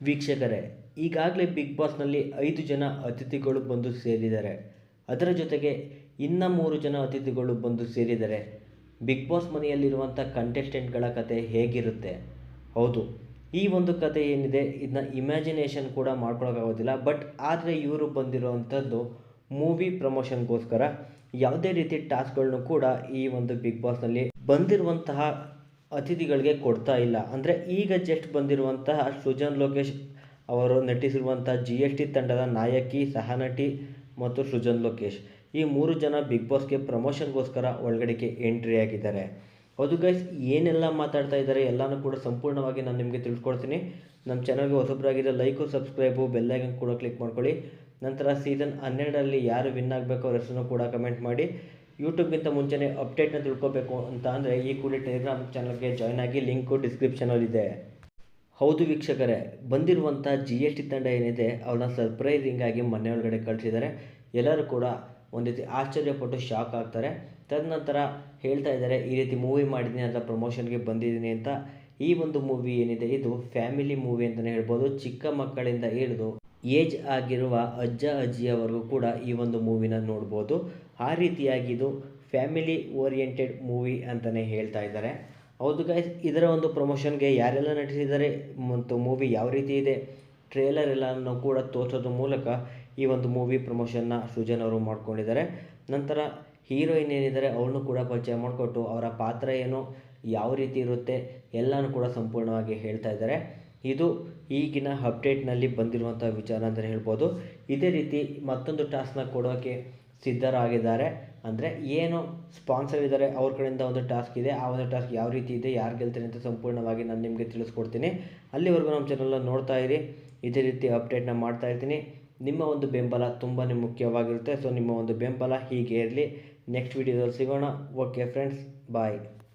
ವೀಕ್ಷಕರೇ, ಈಗಾಗಲೇ ಬಿಗ್ ಬಾಸ್ನಲ್ಲಿ ಐದು ಜನ ಅತಿಥಿಗಳು ಬಂದು ಸೇರಿದ್ದಾರೆ. ಅದರ ಜೊತೆಗೆ ಇನ್ನ ಮೂರು ಜನ ಅತಿಥಿಗಳು ಬಂದು ಸೇರಿದ್ದಾರೆ ಬಿಗ್ ಬಾಸ್ ಮನೆಯಲ್ಲಿರುವಂಥ ಕಂಟೆಸ್ಟೆಂಟ್ಗಳ ಕತೆ ಹೇಗಿರುತ್ತೆ? ಹೌದು, ಈ ಒಂದು ಕತೆ ಏನಿದೆ ಇದನ್ನ ಇಮ್ಯಾಜಿನೇಷನ್ ಕೂಡ ಮಾಡ್ಕೊಳಕ್ಕಾಗೋದಿಲ್ಲ. ಬಟ್ ಆದರೆ ಇವರು ಬಂದಿರುವಂಥದ್ದು ಮೂವಿ ಪ್ರಮೋಷನ್ಗೋಸ್ಕರ ಯಾವುದೇ ರೀತಿ ಟಾಸ್ಕ್ಗಳನ್ನು ಕೂಡ ಈ ಒಂದು ಬಿಗ್ ಬಾಸ್ನಲ್ಲಿ ಬಂದಿರುವಂತಹ ಅತಿಥಿಗಳಿಗೆ ಕೊಡ್ತಾ ಇಲ್ಲ. ಅಂದರೆ ಈಗ ಜಸ್ಟ್ ಬಂದಿರುವಂತಹ ಸೃಜನ್ ಲೋಕೇಶ್ ಅವರು ನಟಿಸಿರುವಂಥ ಜಿ ಎಸ್ ಟಿ ತಂಡದ ನಾಯಕಿ, ಸಹನಟಿ ಮತ್ತು ಸೃಜನ್ ಲೋಕೇಶ್. ಈ ಮೂರು ಜನ ಬಿಗ್ ಬಾಸ್ಗೆ ಪ್ರಮೋಷನ್ಗೋಸ್ಕರ ಒಳಗಡೆಗೆ ಎಂಟ್ರಿ ಆಗಿದ್ದಾರೆ. ಹೌದು ಗೈಸ್ ಏನೆಲ್ಲ ಮಾತಾಡ್ತಾ ಇದ್ದಾರೆ ಎಲ್ಲನೂ ಕೂಡ ಸಂಪೂರ್ಣವಾಗಿ ನಾನು ನಿಮಗೆ ತಿಳ್ಕೊಡ್ತೀನಿ. ನಮ್ಮ ಚಾನಲ್ಗೆ ಹೊಸಬ್ರಾಗಿದ್ದರೆ ಲೈಕು ಸಬ್ಸ್ಕ್ರೈಬು ಬೆಲ್ಲೈಕನ್ ಕೂಡ ಕ್ಲಿಕ್ ಮಾಡ್ಕೊಳ್ಳಿ. ನಂತರ ಸೀಸನ್ ಹನ್ನೆರಡರಲ್ಲಿ ಯಾರು ವಿನ್ ಆಗಬೇಕು ಅವ್ರ ಹೆಸರನ್ನು ಕೂಡ ಕಮೆಂಟ್ ಮಾಡಿ. ಯೂಟ್ಯೂಬ್ಗಿಂತ ಮುಂಚೆನೇ ಅಪ್ಡೇಟ್ನ ತಿಳ್ಕೊಬೇಕು ಅಂತ ಅಂದರೆ ಈ ಕೂಡಲೇ ಟೆಲಿಗ್ರಾಮ್ ಚಾನಲ್ಗೆ ಜಾಯ್ನ್ ಆಗಿ ಲಿಂಕು ಡಿಸ್ಕ್ರಿಪ್ಷನಲ್ಲಿದೆ ಹೌದು ವೀಕ್ಷಕರೇ ಬಂದಿರುವಂಥ ಜಿ ಎಸ್ ಟಿ ತಂಡ ಏನಿದೆ, ಅವ್ರನ್ನ ಸರ್ಪ್ರೈಸಿಂಗ್ ಆಗಿ ಮನೆ ಒಳಗಡೆ ಕಳಿಸಿದ್ದಾರೆ. ಎಲ್ಲರೂ ಕೂಡ ಒಂದು ರೀತಿ ಆಶ್ಚರ್ಯಪಟ್ಟು ಶಾಕ್ ಆಗ್ತಾರೆ. ತದನಂತರ ಹೇಳ್ತಾ ಇದ್ದಾರೆ, ಈ ರೀತಿ ಮೂವಿ ಮಾಡಿದ್ದೀನಿ ಅಂತ ಪ್ರಮೋಷನ್ಗೆ ಬಂದಿದ್ದೀನಿ ಅಂತ. ಈ ಒಂದು ಮೂವಿ ಏನಿದೆ, ಇದು ಫ್ಯಾಮಿಲಿ ಮೂವಿ ಅಂತಲೇ ಹೇಳ್ಬೋದು. ಚಿಕ್ಕ ಮಕ್ಕಳಿಂದ ಹಿಡಿದು ಏಜ್ ಆಗಿರುವ ಅಜ್ಜ ಅಜ್ಜಿಯವರೆಗೂ ಕೂಡ ಈ ಒಂದು ಮೂವಿನ ನೋಡ್ಬೋದು. ಆ ರೀತಿಯಾಗಿ ಇದು ಫ್ಯಾಮಿಲಿ ಓರಿಯೆಂಟೆಡ್ ಮೂವಿ ಅಂತಲೇ ಹೇಳ್ತಾ ಇದ್ದಾರೆ. ಹೌದು ಗೈಸ್ ಇದರ ಒಂದು ಪ್ರಮೋಷನ್ಗೆ ಯಾರೆಲ್ಲ ನಟಿಸಿದ್ದಾರೆ ಮತ್ತು ಮೂವಿ ಯಾವ ರೀತಿ ಇದೆ ಟ್ರೇಲರ್ ಎಲ್ಲನೂ ಕೂಡ ತೋರಿಸೋದ್ರ ಮೂಲಕ ಈ ಒಂದು ಮೂವಿ ಪ್ರಮೋಷನ್ನ ಸೃಜನ್ ಅವರು ಮಾಡ್ಕೊಂಡಿದ್ದಾರೆ. ನಂತರ ಹೀರೋಯಿನ್ ಏನಿದ್ದಾರೆ ಅವಳನ್ನು ಕೂಡ ಪರಿಚಯ ಮಾಡಿಕೊಟ್ಟು ಅವರ ಪಾತ್ರ ಏನು, ಯಾವ ರೀತಿ ಇರುತ್ತೆ, ಎಲ್ಲನೂ ಕೂಡ ಸಂಪೂರ್ಣವಾಗಿ ಹೇಳ್ತಾ ಇದ್ದಾರೆ. ಇದು ಈಗಿನ ಅಪ್ಡೇಟ್ನಲ್ಲಿ ಬಂದಿರುವಂಥ ವಿಚಾರ ಅಂತಲೇ ಹೇಳ್ಬೋದು. ಇದೇ ರೀತಿ ಮತ್ತೊಂದು ಟಾಸ್ಕ್ನ ಕೊಡೋಕ್ಕೆ ಸಿದ್ಧರಾಗಿದ್ದಾರೆ. ಅಂದರೆ ಏನು ಸ್ಪಾನ್ಸರ್ ಇದ್ದಾರೆ, ಅವ್ರ ಕಡೆಯಿಂದ ಒಂದು ಟಾಸ್ಕ್ ಇದೆ. ಆ ಒಂದು ಟಾಸ್ಕ್ ಯಾವ ರೀತಿ ಇದೆ, ಯಾರು ಗೆಲ್ತಾರೆ ಅಂತ ಸಂಪೂರ್ಣವಾಗಿ ನಾನು ನಿಮಗೆ ತಿಳಿಸ್ಕೊಡ್ತೀನಿ. ಅಲ್ಲಿವರೆಗೂ ನಮ್ಮ ಚಾನಲ್ನ ನೋಡ್ತಾ ಇರಿ. ಇದೇ ರೀತಿ ಅಪ್ಡೇಟ್ನ ಮಾಡ್ತಾ ಇರ್ತೀನಿ. ನಿಮ್ಮ ಒಂದು ಬೆಂಬಲ ತುಂಬಾ ಮುಖ್ಯವಾಗಿರುತ್ತೆ. ಸೊ, ನಿಮ್ಮ ಒಂದು ಬೆಂಬಲ ಹೀಗೆ ಇರಲಿ. ನೆಕ್ಸ್ಟ್ ವಿಡಿಯೋದಲ್ಲಿ ಸಿಗೋಣ. Okay, friends, bye.